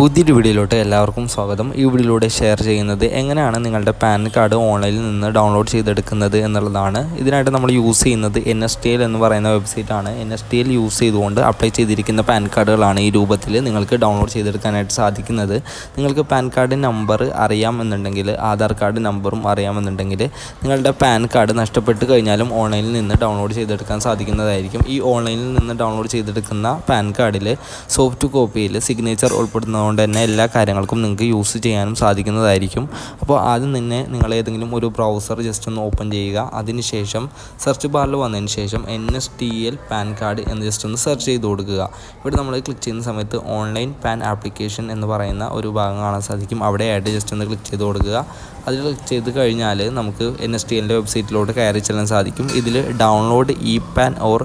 പുതിയൊരു വീഡിയോയിലോട്ട് എല്ലാവർക്കും സ്വാഗതം. ഈ വീഡിയോയിലൂടെ ഷെയർ ചെയ്യുന്നത് എങ്ങനെയാണ് നിങ്ങളുടെ പാൻ കാർഡ് ഓൺലൈനിൽ നിന്ന് ഡൗൺലോഡ് ചെയ്തെടുക്കുന്നത് എന്നുള്ളതാണ്. ഇതിനായിട്ട് നമ്മൾ യൂസ് ചെയ്യുന്നത് എൻ എസ് ടി എൽ എന്ന് പറയുന്ന വെബ്സൈറ്റാണ് N S T L use ചെയ്തുകൊണ്ട് അപ്ലൈ ചെയ്തിരിക്കുന്ന പാൻ കാർഡുകളാണ് ഈ രൂപത്തിൽ നിങ്ങൾക്ക് ഡൗൺലോഡ് ചെയ്തെടുക്കാനായിട്ട് സാധിക്കുന്നത്. നിങ്ങൾക്ക് പാൻ കാർഡ് നമ്പർ അറിയാമെന്നുണ്ടെങ്കിൽ ആധാർ കാർഡ് നമ്പറും അറിയാമെന്നുണ്ടെങ്കിൽ നിങ്ങളുടെ പാൻ കാർഡ് നഷ്ടപ്പെട്ട് കഴിഞ്ഞാലും ഓൺലൈനിൽ നിന്ന് ഡൗൺലോഡ് ചെയ്തെടുക്കാൻ സാധിക്കുന്നതായിരിക്കും. ഈ ഓൺലൈനിൽ നിന്ന് ഡൗൺലോഡ് ചെയ്തെടുക്കുന്ന പാൻ കാർഡിൽ സോഫ്റ്റ് കോപ്പിയിൽ സിഗ്നേച്ചർ ഉൾപ്പെടുന്നതുകൊണ്ട് തന്നെ എല്ലാ കാര്യങ്ങൾക്കും നിങ്ങൾക്ക് യൂസ് ചെയ്യാനും സാധിക്കുന്നതായിരിക്കും. അപ്പോൾ ആദ്യം തന്നെ നിങ്ങൾ ഏതെങ്കിലും ഒരു ബ്രൗസർ ജസ്റ്റ് ഒന്ന് ഓപ്പൺ ചെയ്യുക. അതിനുശേഷം സെർച്ച് ബാറിൽ വന്നതിന് ശേഷം N S T L PAN card എന്ന് ജസ്റ്റ് ഒന്ന് സെർച്ച് ചെയ്ത് കൊടുക്കുക. ഇവിടെ നമ്മൾ ക്ലിക്ക് ചെയ്യുന്ന സമയത്ത് ഓൺലൈൻ പാൻ ആപ്ലിക്കേഷൻ എന്ന് പറയുന്ന ഒരു ഭാഗം കാണാൻ സാധിക്കും. അവിടെ അവിടെയായിട്ട് ജസ്റ്റ് ഒന്ന് ക്ലിക്ക് ചെയ്ത് കൊടുക്കുക. അതിൽ ക്ലിക്ക് ചെയ്ത് കഴിഞ്ഞാൽ നമുക്ക് എൻ എസ് ടി എല്ലിന്റെ വെബ്സൈറ്റിലോട്ട് കയറി ചെല്ലാൻ സാധിക്കും. ഇതിൽ download e PAN or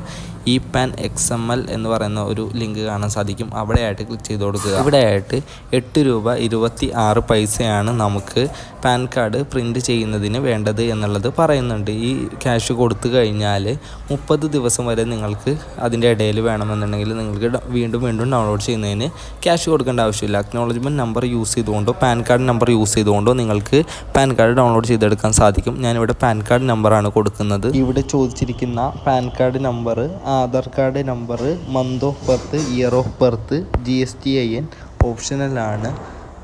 e PAN X M L എന്ന് പറയുന്ന ഒരു ലിങ്ക് കാണാൻ സാധിക്കും. അവിടെയായിട്ട് ക്ലിക്ക് ചെയ്ത് കൊടുക്കുക. ഇവിടെയായിട്ട് എട്ട് രൂപ ഇരുപത്തി ആറ് പൈസയാണ് നമുക്ക് പാൻ കാർഡ് പ്രിന്റ് ചെയ്യുന്നതിന് വേണ്ടത് എന്നുള്ളത് പറയുന്നുണ്ട്. ഈ ക്യാഷ് കൊടുത്തു കഴിഞ്ഞാൽ മുപ്പത് ദിവസം വരെ നിങ്ങൾക്ക് അതിന്റെ ഇടയിൽ വേണമെന്നുണ്ടെങ്കിൽ നിങ്ങൾക്ക് വീണ്ടും വീണ്ടും ഡൗൺലോഡ് ചെയ്യുന്നതിന് ക്യാഷ് കൊടുക്കേണ്ട ആവശ്യമില്ല. അക്നോളജ്മെന്റ് നമ്പർ യൂസ് ചെയ്തുകൊണ്ടോ പാൻ കാർഡ് നമ്പർ യൂസ് ചെയ്തുകൊണ്ടോ നിങ്ങൾക്ക് പാൻ കാർഡ് ഡൗൺലോഡ് ചെയ്തെടുക്കാൻ സാധിക്കും. ഞാനിവിടെ പാൻ കാർഡ് നമ്പറാണ് കൊടുക്കുന്നത്. ഇവിടെ ചോദിച്ചിരിക്കുന്ന PAN card number Aadhaar card number month of birth year of birth G S T I N ഓപ്ഷനലാണ്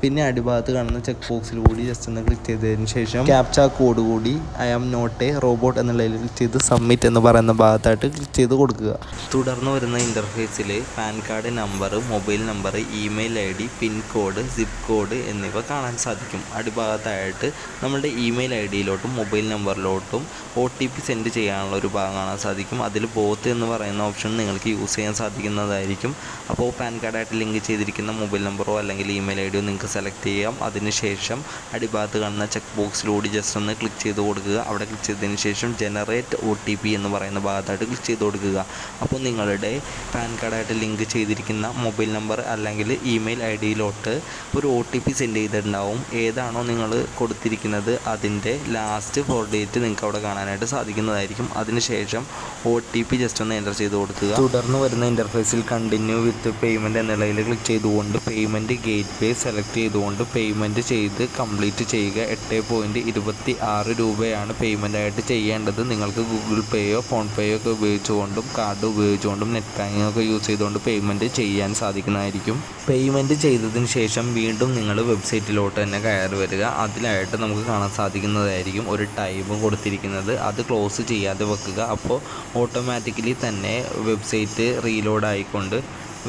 പിന്നെ അടിഭാഗത്ത് കാണുന്ന ചെക്ക് ബോക്സിൽ കൂടി ജസ്റ്റ് ഒന്ന് ക്ലിക്ക് ചെയ്തതിന് ശേഷം ക്യാപ്ച കോഡ് കൂടി I am not a robot എന്നുള്ളതിൽ ക്ലിക്ക് ചെയ്ത് സബ്മിറ്റ് എന്ന് പറയുന്ന ഭാഗത്തായിട്ട് ക്ലിക്ക് ചെയ്ത് കൊടുക്കുക. തുടർന്ന് വരുന്ന ഇന്റർഫേസിൽ PAN card number mobile number email I D pin code zip code എന്നിവ കാണാൻ സാധിക്കും. അടിഭാഗത്തായിട്ട് നമ്മുടെ ഇമെയിൽ ഐ ഡിയിലോട്ടും മൊബൈൽ നമ്പറിലോട്ടും ഒ ടി പി സെൻഡ് ചെയ്യാനുള്ള ഒരു ഭാഗം കാണാൻ സാധിക്കും. അതിൽ ബോത്ത് എന്ന് പറയുന്ന ഓപ്ഷൻ നിങ്ങൾക്ക് യൂസ് ചെയ്യാൻ സാധിക്കുന്നതായിരിക്കും. അപ്പോൾ പാൻ കാർഡായിട്ട് ലിങ്ക് ചെയ്തിരിക്കുന്ന മൊബൈൽ നമ്പറോ അല്ലെങ്കിൽ ഇമെയിൽ ഐ ഡിയോ നിങ്ങൾക്ക് സെലക്ട് ചെയ്യാം. അതിനുശേഷം അടിഭാഗത്ത് കാണുന്ന ചെക്ക് ബോക്സിലൂടെ ജസ്റ്റ് ഒന്ന് ക്ലിക്ക് ചെയ്ത് കൊടുക്കുക. അവിടെ ക്ലിക്ക് ചെയ്തതിന് ശേഷം ജനറേറ്റ് ഒ ടി പി എന്ന് പറയുന്ന ഭാഗത്തായിട്ട് ക്ലിക്ക് ചെയ്ത് കൊടുക്കുക. അപ്പോൾ നിങ്ങളുടെ പാൻ കാർഡായിട്ട് ലിങ്ക് ചെയ്തിരിക്കുന്ന മൊബൈൽ നമ്പർ അല്ലെങ്കിൽ ഇമെയിൽ ഐ ഡിയിലോട്ട് ഒരു ഒ ടി പി സെൻഡ് ചെയ്തിട്ടുണ്ടാവും. ഏതാണോ നിങ്ങൾ കൊടുത്തിരിക്കുന്നത് അതിന്റെ ലാസ്റ്റ് ഫോർ ഡേറ്റ് നിങ്ങൾക്ക് അവിടെ കാണാനായിട്ട് സാധിക്കുന്നതായിരിക്കും. അതിനുശേഷം ഒ ടി പി ജസ്റ്റ് ഒന്ന് എന്റർ ചെയ്ത് കൊടുക്കുക. തുടർന്ന് വരുന്ന ഇന്റർഫേസിൽ കണ്ടിന്യൂ വിത്ത് പേയ്മെന്റ് എന്നുള്ളതിൽ ക്ലിക്ക് ചെയ്തുകൊണ്ട് പേയ്മെന്റ് ഗേറ്റ് വേ സെലക്ട് ചെയ്തുകൊണ്ട് പേയ്മെന്റ് ചെയ്ത് കംപ്ലീറ്റ് ചെയ്യുക. എട്ട് പോയിന്റ് ഇരുപത്തി ആറ് രൂപയാണ് പേയ്മെന്റായിട്ട് ചെയ്യേണ്ടത്. നിങ്ങൾക്ക് ഗൂഗിൾ പേയോ ഫോൺ പേയോ ഒക്കെ ഉപയോഗിച്ചുകൊണ്ടും കാർഡ് ഉപയോഗിച്ചുകൊണ്ടും നെറ്റ് ബാങ്കിങ് ഒക്കെ യൂസ് ചെയ്തുകൊണ്ട് പേയ്മെന്റ് ചെയ്യാൻ സാധിക്കുന്നതായിരിക്കും. പേയ്മെന്റ് ചെയ്തതിന് ശേഷം വീണ്ടും നിങ്ങൾ വെബ്സൈറ്റിലോട്ട് തന്നെ കയറി വരിക. അതിലായിട്ട് നമുക്ക് കാണാൻ സാധിക്കുന്നതായിരിക്കും ഒരു ടൈം കൊടുത്തിരിക്കുന്നത്. അത് ക്ലോസ് ചെയ്യാതെ വെക്കുക. അപ്പോൾ ഓട്ടോമാറ്റിക്കലി തന്നെ വെബ്സൈറ്റ് റീലോഡ് ആയിക്കൊണ്ട്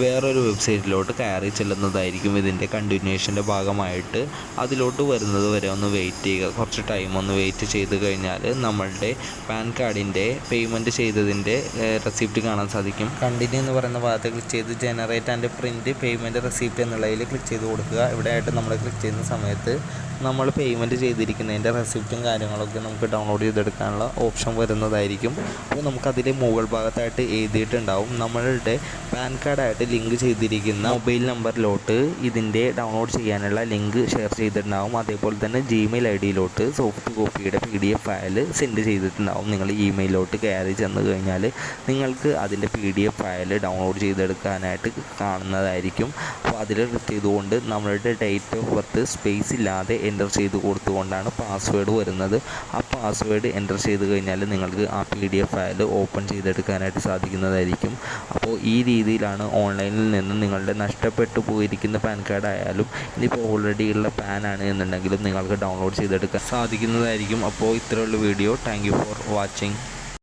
വേറൊരു വെബ്സൈറ്റിലോട്ട് കയറി ചെല്ലുന്നതായിരിക്കും ഇതിന്റെ കണ്ടിന്യൂഷന്റെ ഭാഗമായിട്ട്. അതിലോട്ട് വരുന്നത് വരെ ഒന്ന് വെയിറ്റ് ചെയ്യുക. കുറച്ച് ടൈം ഒന്ന് വെയിറ്റ് ചെയ്ത് കഴിഞ്ഞാൽ നമ്മളുടെ പാൻ കാർഡിന്റെ പേയ്മെന്റ് ചെയ്തതിന്റെ റെസിപ്റ്റ് കാണാൻ സാധിക്കും. കണ്ടിന്യൂ എന്ന് പറയുന്ന ഭാഗത്ത് ക്ലിക്ക് ചെയ്ത് generate and print payment receipt എന്നുള്ളതിൽ ക്ലിക്ക് ചെയ്ത് കൊടുക്കുക. ഇവിടെ ആയിട്ട് നമ്മൾ ക്ലിക്ക് ചെയ്യുന്ന സമയത്ത് നമ്മൾ പേയ്മെന്റ് ചെയ്തിരിക്കുന്നതിന്റെ റെസിപ്റ്റും കാര്യങ്ങളൊക്കെ നമുക്ക് ഡൗൺലോഡ് ചെയ്തെടുക്കാനുള്ള ഓപ്ഷൻ വരുന്നതായിരിക്കും. അപ്പോൾ നമുക്കതിൽ മുകൾ ഭാഗത്തായിട്ട് എഴുതിയിട്ടുണ്ടാവും. നമ്മളുടെ പാൻ കാർഡായിട്ട് ലിങ്ക് ചെയ്തിരിക്കുന്ന മൊബൈൽ നമ്പറിലോട്ട് ഇതിന്റെ ഡൗൺലോഡ് ചെയ്യാനുള്ള ലിങ്ക് ഷെയർ ചെയ്തിട്ടുണ്ടാവും. അതേപോലെ തന്നെ ജിമെയിൽ ഐ ഡിയിലോട്ട് soft കോപ്പിയുടെ P D F file send ചെയ്തിട്ടുണ്ടാവും. നിങ്ങൾ ഇമെയിലോട്ട് കയറി ചെന്ന് കഴിഞ്ഞാൽ നിങ്ങൾക്ക് അതിന്റെ P D F file download ചെയ്തെടുക്കാനായിട്ട് കാണുന്നതായിരിക്കും. അപ്പോൾ അതിൽ ക്ലിക്ക് ചെയ്തുകൊണ്ട് നമ്മളുടെ ഡേറ്റ് ഓഫ് ബർത്ത് സ്പേസ് ഇല്ലാതെ എന്റർ ചെയ്ത് കൊടുത്തുകൊണ്ടാണ് പാസ്വേഡ് വരുന്നത്. ആ പാസ്വേഡ് എന്റർ ചെയ്ത് കഴിഞ്ഞാൽ നിങ്ങൾക്ക് ആ P D F file open ചെയ്തെടുക്കാനായിട്ട് സാധിക്കുന്നതായിരിക്കും. അപ്പോൾ ഈ രീതിയിലാണ് ഓൺലൈനിൽ നിന്ന് നിങ്ങളുടെ നഷ്ടപ്പെട്ടു പോയിരിക്കുന്ന പാൻ കാർഡ് ആയാലും ഇനിയിപ്പോൾ ഓൾറെഡി ഉള്ള പാൻ ആണ് എന്നുണ്ടെങ്കിലും നിങ്ങൾക്ക് ഡൗൺലോഡ് ചെയ്തെടുക്കാൻ സാധിക്കുന്നതായിരിക്കും. അപ്പോൾ ഇത്രയുള്ള വീഡിയോ. Thank for watching